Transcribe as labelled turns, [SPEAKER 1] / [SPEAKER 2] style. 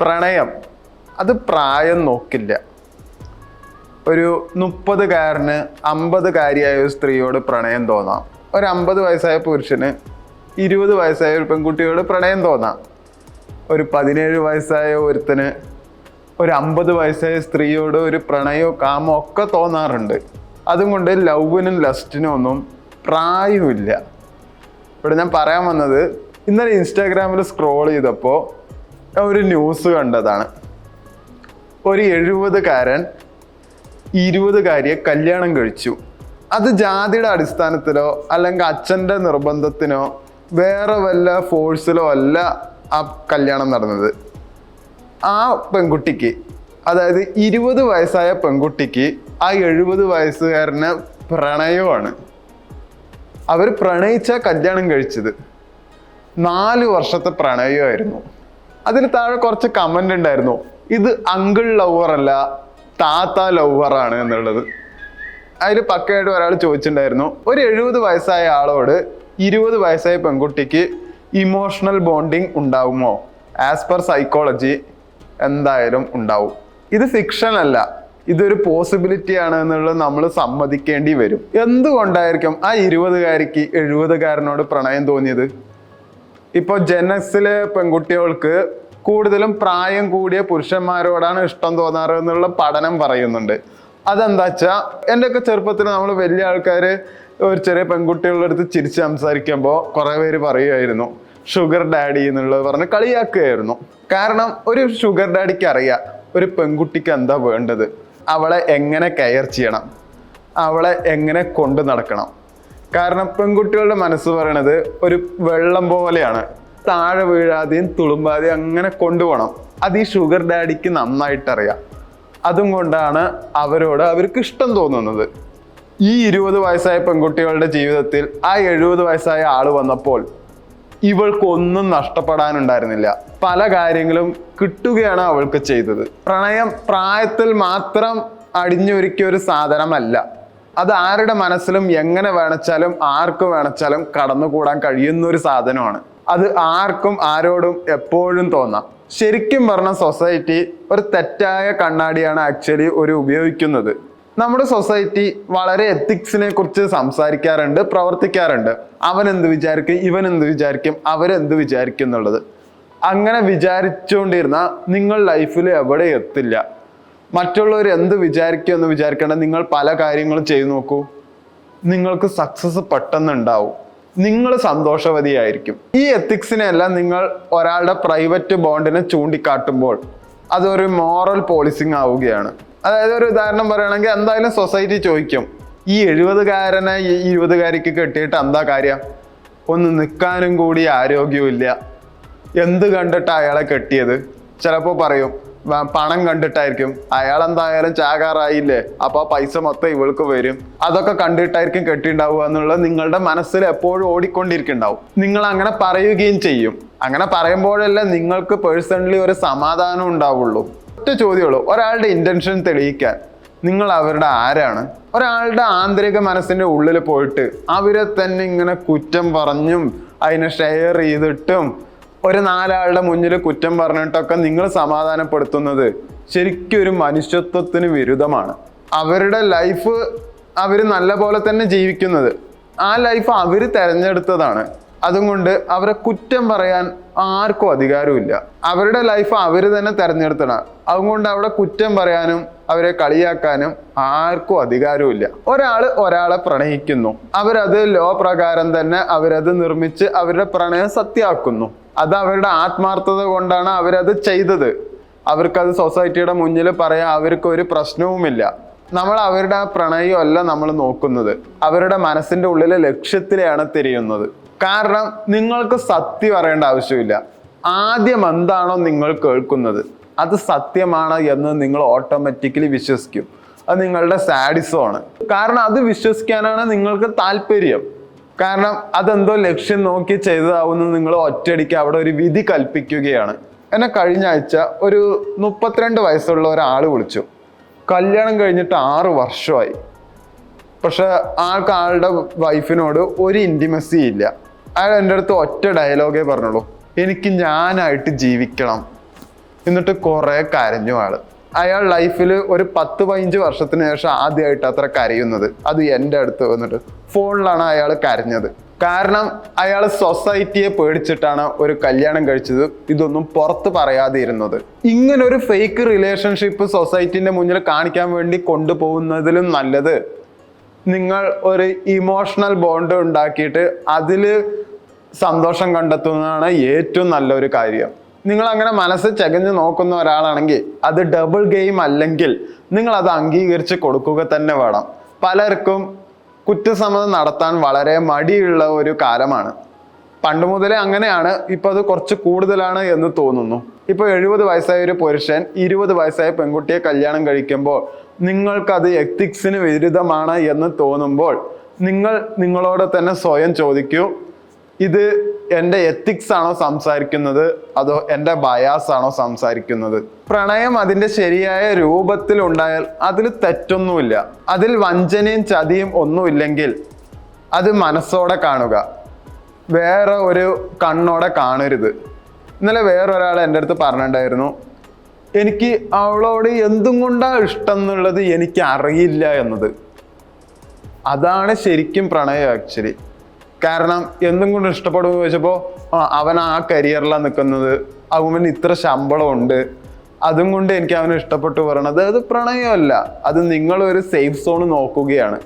[SPEAKER 1] പ്രണയം. അത് പ്രായം നോക്കില്ല. ഒരു മുപ്പതുകാരന് അമ്പതുകാരിയായ ഒരു സ്ത്രീയോട് പ്രണയം തോന്നാം. ഒരു അമ്പത് വയസ്സായ പുരുഷന് ഇരുപത് വയസ്സായ ഒരു പെൺകുട്ടിയോട് പ്രണയം തോന്നാം. ഒരു പതിനേഴ് വയസ്സായ ഒരുത്തന് ഒരു അമ്പത് വയസ്സായ സ്ത്രീയോട് ഒരു പ്രണയോ കാമോ ഒക്കെ തോന്നാറുണ്ട്. അതുകൊണ്ട് ലവിനും ലസ്റ്റിനും ഒന്നും പ്രായമില്ല ഇവിടെ ഞാൻ പറയാൻ വന്നത് ഇന്നലെ ഇൻസ്റ്റാഗ്രാമിൽ സ്ക്രോൾ ചെയ്തപ്പോൾ ഒരു ന്യൂസ് കണ്ടതാണ്. ഒരു എഴുപതുകാരൻ ഇരുപതുകാരിയെ കല്യാണം കഴിച്ചു. അത് ജാതിയുടെ അടിസ്ഥാനത്തിലോ അല്ലെങ്കിൽ അച്ഛന്റെ നിർബന്ധത്തിനോ വേറെ വല്ല ഫോഴ്സിലോ അല്ല ആ കല്യാണം നടന്നത്. ആ പെൺകുട്ടിക്ക് അതായത് ഇരുപത് വയസ്സായ പെൺകുട്ടിക്ക് ആ എഴുപത് വയസ്സുകാരന് പ്രണയമാണ്. അവർ പ്രണയിച്ച കല്യാണം കഴിച്ചത്. നാല് വർഷത്തെ പ്രണയമായിരുന്നു. അതിന് താഴെ കുറച്ച് കമന്റ് ഉണ്ടായിരുന്നു. ഇത് അങ്കിൾ ലവർ അല്ല താത്ത ആണ് എന്നുള്ളത്. അതിൽ പക്കയായിട്ട് ഒരാൾ ചോദിച്ചിട്ടുണ്ടായിരുന്നു ഒരു എഴുപത് വയസ്സായ ആളോട് ഇരുപത് വയസ്സായ പെൺകുട്ടിക്ക് ഇമോഷണൽ ബോണ്ടിങ് ഉണ്ടാവുമോ? ആസ് പെർ സൈക്കോളജി എന്തായാലും ഉണ്ടാവും. ഇത് ഫിക്ഷൻ അല്ല ഇതൊരു പോസിബിലിറ്റി ആണ് എന്നുള്ളത് നമ്മൾ സമ്മതിക്കേണ്ടി വരും. എന്തുകൊണ്ടായിരിക്കും ആ ഇരുപതുകാരിക്ക് എഴുപതുകാരനോട് പ്രണയം തോന്നിയത്? ഇപ്പോൾ ജനസിലെ പെൺകുട്ടികൾക്ക് കൂടുതലും പ്രായം കൂടിയ പുരുഷന്മാരോടാണ് ഇഷ്ടം തോന്നാറ് എന്നുള്ള പഠനം പറയുന്നുണ്ട്. അതെന്താ വെച്ചാൽ എന്റെയൊക്കെ ചെറുപ്പത്തിൽ നമ്മൾ വലിയ ആൾക്കാർ ഒരു ചെറിയ പെൺകുട്ടികളുടെ അടുത്ത് ചിരിച്ച് സംസാരിക്കുമ്പോൾ കുറേ പേര് പറയുമായിരുന്നു ഷുഗർ ഡാഡി എന്നുള്ളത് പറഞ്ഞ് കളിയാക്കുകയായിരുന്നു. കാരണം ഒരു ഷുഗർ ഡാഡിക്ക് അറിയാം ഒരു പെൺകുട്ടിക്ക് എന്താ വേണ്ടത്? അവളെ എങ്ങനെ കെയർ ചെയ്യണം? അവളെ എങ്ങനെ കൊണ്ടു നടക്കണം? കാരണം പെൺകുട്ടികളുടെ മനസ്സ് പറയണത് ഒരു വെള്ളം പോലെയാണ്. താഴെ വീഴാതെയും തുളുമ്പാതെയും അങ്ങനെ കൊണ്ടുപോകണം. അത് ഈ ഷുഗർ ഡാഡിക്ക് നന്നായിട്ടറിയാം. അതും കൊണ്ടാണ് അവരോട് അവർക്ക് ഇഷ്ടം തോന്നുന്നത്. ഈ ഇരുപത് വയസ്സായ പെൺകുട്ടികളുടെ ജീവിതത്തിൽ ആ എഴുപത് വയസ്സായ ആൾ വന്നപ്പോൾ ഇവൾക്കൊന്നും നഷ്ടപ്പെടാനുണ്ടായിരുന്നില്ല. പല കാര്യങ്ങളും കിട്ടുകയാണ് അവൾക്ക് ചെയ്തത്. പ്രണയം പ്രായത്തിൽ മാത്രം അടിഞ്ഞൊരുക്കിയ ഒരു സാധനമല്ല. അത് ആരുടെ മനസ്സിലും എങ്ങനെ വേണച്ചാലും ആർക്ക് വേണച്ചാലും കടന്നുകൂടാൻ കഴിയുന്ന ഒരു സാധനമാണ്. അത് ആർക്കും ആരോടും എപ്പോഴും തോന്നാം. ശരിക്കും പറഞ്ഞ സൊസൈറ്റി ഒരു തെറ്റായ കണ്ണാടിയാണ് ആക്ച്വലി ഒരു ഉപയോഗിക്കുന്നത്. നമ്മുടെ സൊസൈറ്റി വളരെ എത്തിക്സിനെ കുറിച്ച് സംസാരിക്കാറുണ്ട് പ്രവർത്തിക്കാറുണ്ട്. അവൻ എന്ത് വിചാരിക്കും ഇവൻ എന്ത് വിചാരിക്കും അവരെന്ത് വിചാരിക്കും എന്നുള്ളത്. അങ്ങനെ വിചാരിച്ചുകൊണ്ടിരുന്ന നിങ്ങൾ ലൈഫിൽ എവിടെ എത്തില്ല. മറ്റുള്ളവർ എന്ത് വിചാരിക്കുക എന്ന് വിചാരിക്കേണ്ട നിങ്ങൾ പല കാര്യങ്ങളും ചെയ്തു നോക്കൂ. നിങ്ങൾക്ക് സക്സസ് പെട്ടെന്ന് ഉണ്ടാവും നിങ്ങൾ സന്തോഷവതിയായിരിക്കും. ഈ എത്തിക്സിനെ എല്ലാം നിങ്ങൾ ഒരാളുടെ പ്രൈവറ്റ് ബോണ്ടിനെ ചൂണ്ടിക്കാട്ടുമ്പോൾ അതൊരു മോറൽ പോളിസിങ് ആവുകയാണ്. അതായത് ഒരു ഉദാഹരണം പറയുകയാണെങ്കിൽ എന്തായാലും സൊസൈറ്റി ചോദിക്കും ഈ എഴുപതുകാരനെ ഈ ഇരുപതുകാരിക്ക് കെട്ടിയിട്ട് എന്താ കാര്യം? ഒന്ന് നിൽക്കാനും കൂടി ആരോഗ്യമില്ല എന്ത് കണ്ടിട്ട് അയാളെ കെട്ടിയത്? ചിലപ്പോൾ പറയും "വ- പണം കണ്ടിട്ടായിരിക്കും. അയാൾ എന്തായാലും ചാകാറായില്ലേ? അപ്പൊ ആ പൈസ മൊത്തം ഇവൾക്ക് വരും. അതൊക്കെ കണ്ടിട്ടായിരിക്കും കെട്ടിണ്ടാവുക എന്നുള്ളത് നിങ്ങളുടെ മനസ്സിൽ എപ്പോഴും ഓടിക്കൊണ്ടിരിക്കുന്നുണ്ടാവും. നിങ്ങൾ അങ്ങനെ പറയുകയും ചെയ്യും. അങ്ങനെ പറയുമ്പോഴല്ലേ നിങ്ങൾക്ക് പേഴ്സണലി ഒരു സമാധാനം ഉണ്ടാവുള്ളൂ. ഒറ്റ ചോദ്യമുള്ളൂ. ഒരാളുടെ ഇന്റൻഷൻ തെളിയിക്കാൻ. നിങ്ങൾ അവരുടെ ആരാണ്? ഒരാളുടെ ആന്തരിക മനസ്സിന്റെ ഉള്ളിൽ പോയിട്ട് അവരെ തന്നെ ഇങ്ങനെ കുറ്റം പറഞ്ഞും അതിനെ ഷെയർ ചെയ്തിട്ടും ഒരു നാലാളുടെ മുന്നിൽ കുറ്റം പറഞ്ഞിട്ടൊക്കെ നിങ്ങൾ സമാധാനപ്പെടുത്തുന്നത് ശരിക്കും ഒരു മനുഷ്യത്വത്തിന് വിരുദ്ധമാണ്. അവരുടെ ലൈഫ് അവർ നല്ല പോലെ തന്നെ ജീവിക്കുന്നത്. ആ ലൈഫ് അവർ തിരഞ്ഞെടുത്തതാണ്. അതുകൊണ്ട് അവരെ കുറ്റം പറയാൻ ആർക്കും അധികാരമില്ല അവരുടെ ലൈഫ് അവർ തന്നെ തിരഞ്ഞെടുത്തണം അതുകൊണ്ട് അവിടെ കുറ്റം പറയാനും അവരെ കളിയാക്കാനും ആർക്കും അധികാരമില്ല ഒരാൾ ഒരാളെ പ്രണയിക്കുന്നു. അവരത് ലോ പ്രകാരം തന്നെ അവരത് നിർമ്മിച്ച് അവരുടെ പ്രണയം സത്യമാക്കുന്നു അത് അവരുടെ ആത്മാർത്ഥത കൊണ്ടാണ് അവരത് ചെയ്തത്. അവർക്കത് സൊസൈറ്റിയുടെ മുന്നിൽ പറയാൻ അവർക്ക് ഒരു പ്രശ്നവുമില്ല. നമ്മൾ അവരുടെ ആ പ്രണയമല്ല നമ്മൾ നോക്കുന്നത്. അവരുടെ മനസ്സിന്റെ ഉള്ളിലെ ലക്ഷ്യത്തിലെയാണ് തിരിയുന്നത്. കാരണം നിങ്ങൾക്ക് സത്യം അറിയേണ്ട ആവശ്യമില്ല. ആദ്യം എന്താണോ നിങ്ങൾ കേൾക്കുന്നത്. അത് സത്യമാണ് എന്ന് നിങ്ങൾ ഓട്ടോമാറ്റിക്കലി വിശ്വസിക്കും. അത് നിങ്ങളുടെ സാഡിസമാണ്. കാരണം അത് വിശ്വസിക്കാനാണ് നിങ്ങൾക്ക് താല്പര്യം. കാരണം അതെന്തോ ലക്ഷ്യം നോക്കി ചെയ്തതാവുന്ന നിങ്ങൾ ഒറ്റയടിക്ക് അവിടെ ഒരു വിധി കൽപ്പിക്കുകയാണ്. എന്നെ കഴിഞ്ഞ ആഴ്ച ഒരു മുപ്പത്തിരണ്ട് വയസ്സുള്ള ഒരാൾ വിളിച്ചു. കല്യാണം കഴിഞ്ഞിട്ട് ആറ് വർഷമായി. പക്ഷെ ആൾക്ക് ആളുടെ വൈഫിനോട് ഒരു ഇന്റിമസി ഇല്ല. അയാൾ എന്റെ അടുത്ത് ഒറ്റ ഡയലോഗേ പറഞ്ഞുള്ളൂ എനിക്ക് ഞാനായിട്ട് ജീവിക്കണം. എന്നിട്ട് കുറേ കരഞ്ഞു ആൾ. അയാൾ ലൈഫിൽ ഒരു പത്ത് പതിനഞ്ച് വർഷത്തിന് ശേഷം ആദ്യമായിട്ട് അത്ര കരയുന്നത്. അത് എന്റെ അടുത്ത് വന്നിട്ട് ഫോണിലാണ് അയാൾ കരഞ്ഞത്. കാരണം അയാൾ സൊസൈറ്റിയെ പേടിച്ചിട്ടാണ് ഒരു കല്യാണം കഴിച്ചത്. ഇതൊന്നും പുറത്ത് പറയാതെ ഇരുന്നത് ഇങ്ങനെ ഒരു ഫേക്ക് റിലേഷൻഷിപ്പ് സൊസൈറ്റിന്റെ മുന്നിൽ കാണിക്കാൻ വേണ്ടി കൊണ്ടുപോകുന്നതിലും നല്ലത് നിങ്ങൾ ഒരു ഇമോഷണൽ ബോണ്ട് ഉണ്ടാക്കിയിട്ട് അതിൽ സന്തോഷം കണ്ടെത്തുന്നതാണ് ഏറ്റവും നല്ലൊരു കാര്യം. നിങ്ങൾ അങ്ങനെ മനസ്സ് ചകഞ്ഞ് നോക്കുന്ന ഒരാളാണെങ്കിൽ അത് ഡബിൾ ഗെയിം അല്ലെങ്കിൽ നിങ്ങൾ അത് അംഗീകരിച്ച് കൊടുക്കുക തന്നെ വേണം. പലർക്കും കുറ്റസമ്മതം നടത്താൻ വളരെ മടിയുള്ള ഒരു കാലമാണ്. പണ്ട് മുതലേ അങ്ങനെയാണ് ഇപ്പൊ അത് കുറച്ച് കൂടുതലാണ് എന്ന് തോന്നുന്നു. ഇപ്പൊ എഴുപത് വയസ്സായ ഒരു പുരുഷൻ ഇരുപത് വയസ്സായ പെൺകുട്ടിയെ കല്യാണം കഴിക്കുമ്പോൾ നിങ്ങൾക്കത് എത്തിക്സിന് വിരുദ്ധമാണ് എന്ന് തോന്നുമ്പോൾ നിങ്ങൾ നിങ്ങളോട് തന്നെ സ്വയം ചോദിക്കൂ ഇത് എന്റെ എത്തിക്സ് ആണോ സംസാരിക്കുന്നത്? അതോ എന്റെ ബയാസ് ആണോ സംസാരിക്കുന്നത്? പ്രണയം അതിന്റെ ശരിയായ രൂപത്തിൽ ഉണ്ടായാൽ അതിൽ തെറ്റൊന്നുമില്ല. അതിൽ വഞ്ചനയും ചതിയും ഒന്നുമില്ലെങ്കിൽ അത് മനസ്സോടെ കാണുക. വേറെ ഒരു കണ്ണോടെ കാണരുത്. ഇന്നലെ വേറൊരാൾ എന്റെ അടുത്ത് പറഞ്ഞിട്ടുണ്ടായിരുന്നു എനിക്ക് അവളോട് എന്തും കൊണ്ടാണ് ഇഷ്ടം എന്നുള്ളത് എനിക്ക് അറിയില്ല എന്നത്. അതാണ് ശരിക്കും പ്രണയം ആക്ച്വലി കാരണം എന്തും കൊണ്ട് ഇഷ്ടപ്പെടുമെന്ന് ചോദിച്ചപ്പോൾ അവൻ ആ കരിയറിലാണ് നിൽക്കുന്നത് അവന് ഇത്ര ശമ്പളമുണ്ട്. അതും കൊണ്ട് എനിക്ക് അവനെ ഇഷ്ടപ്പെട്ടു പറയണത്. അത് പ്രണയമല്ല. അത് നിങ്ങളൊരു സേഫ് സോൺ നോക്കുകയാണ്.